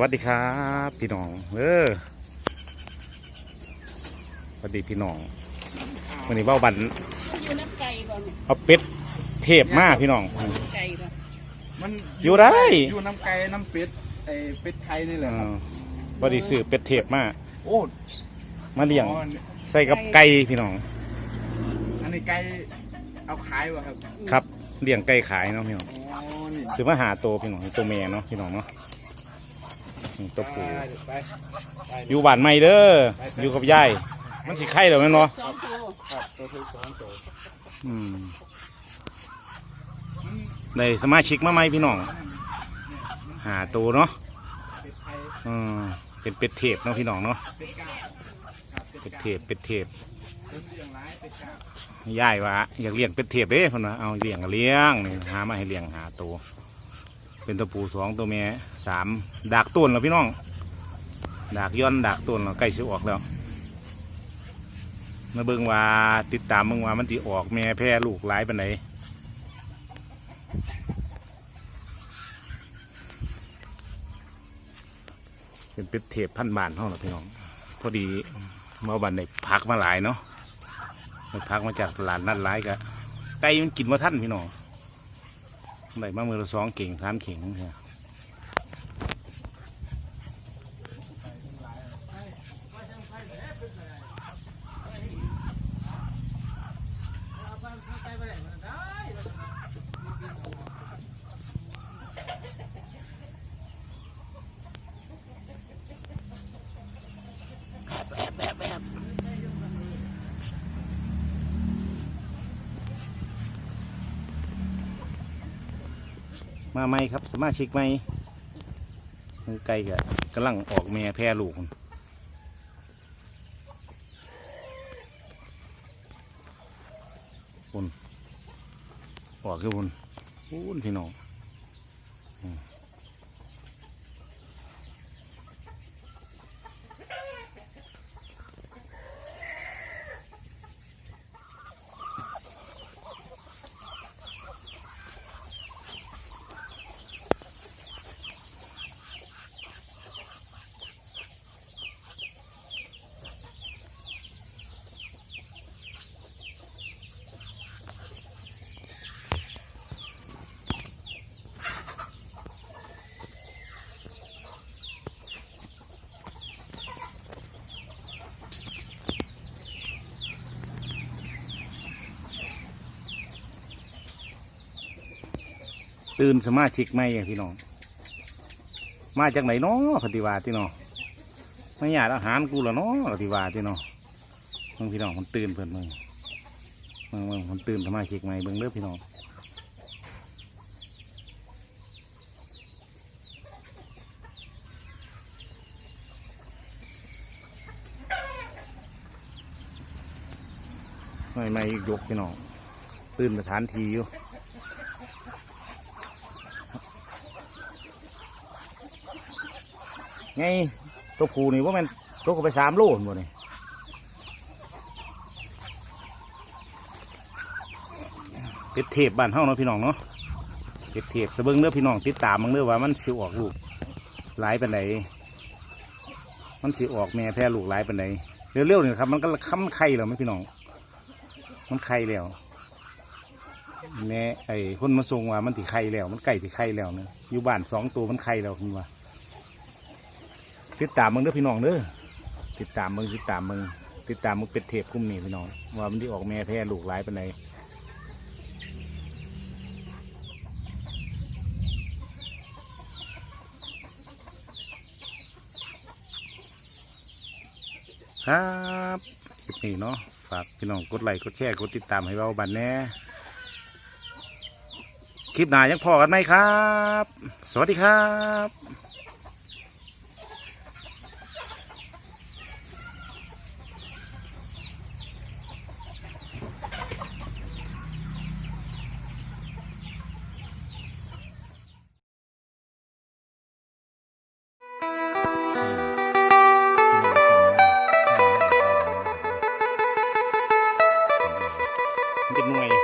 วัสดีครับพี่น้องเออสวัสดีพี่น้องวันนี้เบ้าบันอยู่น้ำไก่ก่อนเนี่ยเอาเป็ดเทพมากพี่น้อง ไก่ก่อนมันอยู่ได้ อยู่น้ำไก่น้ำเป็ดไอเป็ดไทยนี่แหเอละครับอพอดีซื้อเป็ดเทพมากโอ้มาเลี้ยงอ๋อใส่กับไก่พี่น้องอันนี้ไก่เอาขายวะครับครับเลี้ยงไก่ขายเนาะพี่น้องอ๋อนี่ซื้อมาหาตัวพี่น้องตัวเมียเนาะพี่น้องเนาะนี่ ตัวผู้ไปไปอยู่บ้านใหม่เด้ออยู่กับยายมันสิไข่เหรอแม่นบ่สองตัวครับตัวที่สองตัวอืมในสมาชิกมาใหม่พี่น้องหาตัวเนาะอืมเป็นเป็ดเทพเนาะพี่น้องเนาะเป็ดเทพเป็ดเทปยายว่ายว่าอยากเลี้ยงเป็ดเทพเด้เพิ่นว่าเอาเลี้ยงก็เลี้ยงนี่หามาให้เลี้ยงหาตัว เป็นตัวผู้สองตัวแม่สามดากต้นแล้วพี่น้อง ดากย้อนดากต้นแล้วใกล้สิออกแล้วมาเบิ่งว่าติดตามเบิ่งว่ามันสิออกแม่แพร่ลูกหลายปานใดเป็นเป็ดเทพพันบานเท่านั้นพี่น้อง พอดีเมื่อวันได้พักมาหลายเนาะพักมาจากตลาดนัดหลายกะไก่มันกินมาท่านพี่น้อง ได้มามือละสองเก่งสามเข่งใช่แบบแบบแบบ มาไหมครับ สมาชิกไหมไก่กะกำลังออกเมียแพร่ลูกคุณออกคือคุณคุณพี่น้อง ตื่นสมาชิกไหมอะพี่น้อง มาจากไหนเนาะปฏิวาที่เนาะไม่อยากอาหารกูละเนาะปฏิวาที่เนาะมึงพี่น้องมันตื่นเพิ่นมึงมึงมึงมันตื่นสมาชิกไหมเบิ่งเด้อพี่น้องไม่ไม่ยกพี่น้องตื่นสถานทีอยู่ ไงตัวผูนี่ว่ามันตัวเขาไปสามโลหมดนี่เป็ดเทพบ้านเฮาเนาะพี่น้องเนาะเป็ดเทพสะเบิ้งเด้อพี่น้องติดตามมึงเด้อว่ามันสิออกลูกหลายปานใดมันสิออกแม่แพร่ลูกหลายปานใดเร็วๆนี่ครับ มันก็ค้ำไข่แล้วไหมพี่น้อง มันไข่แล้วแม่ไอ้คนมาส่งว่ามันติไข่แล้ว มันไก่ติไข่แล้วเนี่ยอยู่บ้านสองตัวมันไข่แล้วคุณว่า ติดตามมึงเด้อพี่น้องเด้อติดตามมึงติดตามมึงติดตามมึงเป็ดเทปคุ้มนี่พี่น้องว่ามันที่ออกแม่แพ้ลูกหลายปานครับคลิปนี้เนาะฝากพี่น้องกดไลค์กดแชร์กดติดตามให้เราบันแน่คลิปหน้ายังพอกันไหมครับ สวัสดีครับ เป็นหน่วย